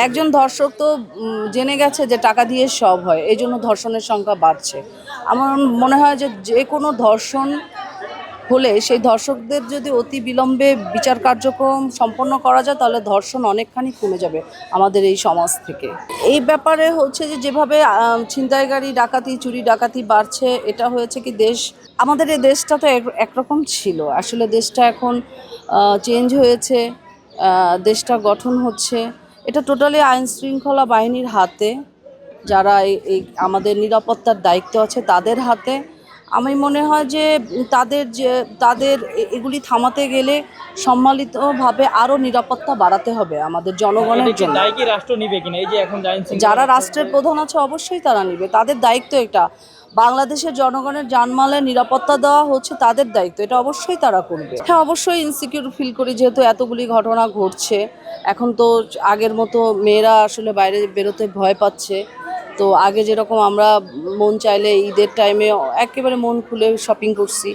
একজন ধর্ষক তো জেনে গেছে যে টাকা দিয়ে সব হয় এই জন্য ধর্ষণের সংখ্যা বাড়ছে। আমার মনে হয় যে যে কোনো ধর্ষণ হলে সেই ধর্ষকদের যদি অতি বিলম্বে বিচার কার্যক্রম সম্পন্ন করা যায় তাহলে ধর্ষণ অনেকখানি কমে যাবে আমাদের এই সমাজ থেকে। এই ব্যাপারে হচ্ছে যে যেভাবে আহ, ছিনতাইকারী ডাকাতি চুরি ডাকাতি বাড়ছে এটা হয়েছে কি দেশ আমাদের এই দেশটা তো এক- একরকম ছিল। আসলে দেশটা এখন চেঞ্জ হয়েছে দেশটা গঠন হচ্ছে। এটা টোটালি আইন শৃঙ্খলা বাহিনীর হাতে। যারা এই- আমাদের নিরাপত্তার দায়িত্ব আছে তাদের হাতে। আমি মনে হয় যে তাদের যে তাদের এগুলি থামাতে গেলে সম্মানিতভাবে আরও নিরাপত্তা বাড়াতে হবে আমাদের জনগণের জন্য। রাষ্ট্র নিবে কিনা? এই যে এখন যারা রাষ্ট্রের প্রধান আছে অবশ্যই তারা নিবে। তাদের দায়িত্ব এটা। বাংলাদেশের জনগণের জানমালের নিরাপত্তা দেওয়া হচ্ছে তাদের দায়িত্ব, এটা অবশ্যই তারা করবে। হ্যাঁ অবশ্যই ইনসিকিউর ফিল করি যেহেতু এতগুলি ঘটনা ঘটছে। এখন তো আগের মতো মেয়েরা আসলে বাইরে বেরোতে ভয় পাচ্ছে। তো আগে যেরকম আমরা মন চাইলে ঈদের টাইমে একেবারে মন খুলে শপিং করছি।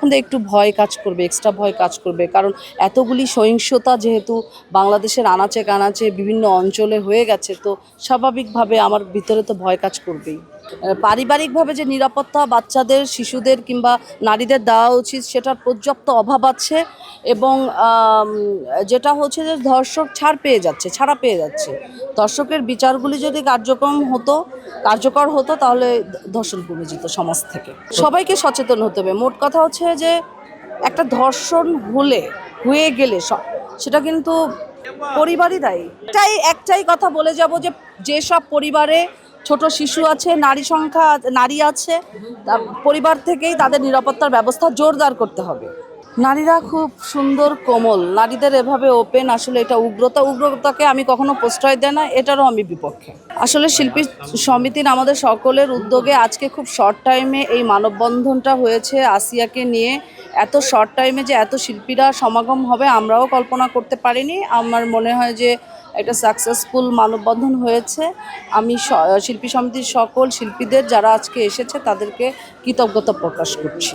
এখন তো একটু ভয় কাজ করবে এক্সট্রা ভয় কাজ করবে। কারণ এতগুলি সহিংসতা যেহেতু বাংলাদেশের আনাচে কানাচে বিভিন্ন অঞ্চলে হয়ে গেছে, তো স্বাভাবিকভাবে আমার ভিতরে তো ভয় কাজ করবেই। পারিবারিকভাবে যে নিরাপত্তা, বাচ্চাদের, শিশুদের কিংবা নারীদের দেওয়া উচিত, সেটার পর্যাপ্ত অভাব আছে এবং যেটা হচ্ছে যে ধর্ষক ছাড় পেয়ে যাচ্ছে, ছাড়া পেয়ে যাচ্ছে। ধর্ষকের বিচারগুলি যদি কার্যক্রম হতো কার্যকর হতো, তাহলে ধর্ষণ কমে যেত সমাজ থেকে। সবাইকে সচেতন হতে হবে। মোট কথা হচ্ছে যে, একটা ধর্ষণ হলে, হয়ে গেলে স- সেটা কিন্তু পরিবারই দায়ী। একটাই একটাই কথা বলে যাব যে যেসব পরিবারে ছোট শিশু আছে, নারী সংখ্যা, নারী আছে পরিবার থেকেই তাদের নিরাপত্তার ব্যবস্থা জোরদার করতে হবে। নারীরা খুব সুন্দর, কোমল। নারীদের এভাবে ওপেন আসলে এটা উগ্রতা, উগ্রতাকে আমি কখনো প্রশ্রয় দেয় না, এটারও আমি বিপক্ষে। আসলে শিল্পী সমিতির আমাদের সকলের উদ্যোগে আজকে খুব শর্ট টাইমে এই মানববন্ধনটা হয়েছে আসিয়াকে নিয়ে। এত শর্ট টাইমে যে এত শিল্পীরা সমাগম হবে আমরাও কল্পনা করতে পারিনি। আমার মনে হয় যে একটা সাকসেসফুল মানববন্ধন হয়েছে। আমি শিল্পী সমিতির সকল শিল্পীদের যারা আজকে এসেছে তাদেরকে কৃতজ্ঞতা প্রকাশ করছি।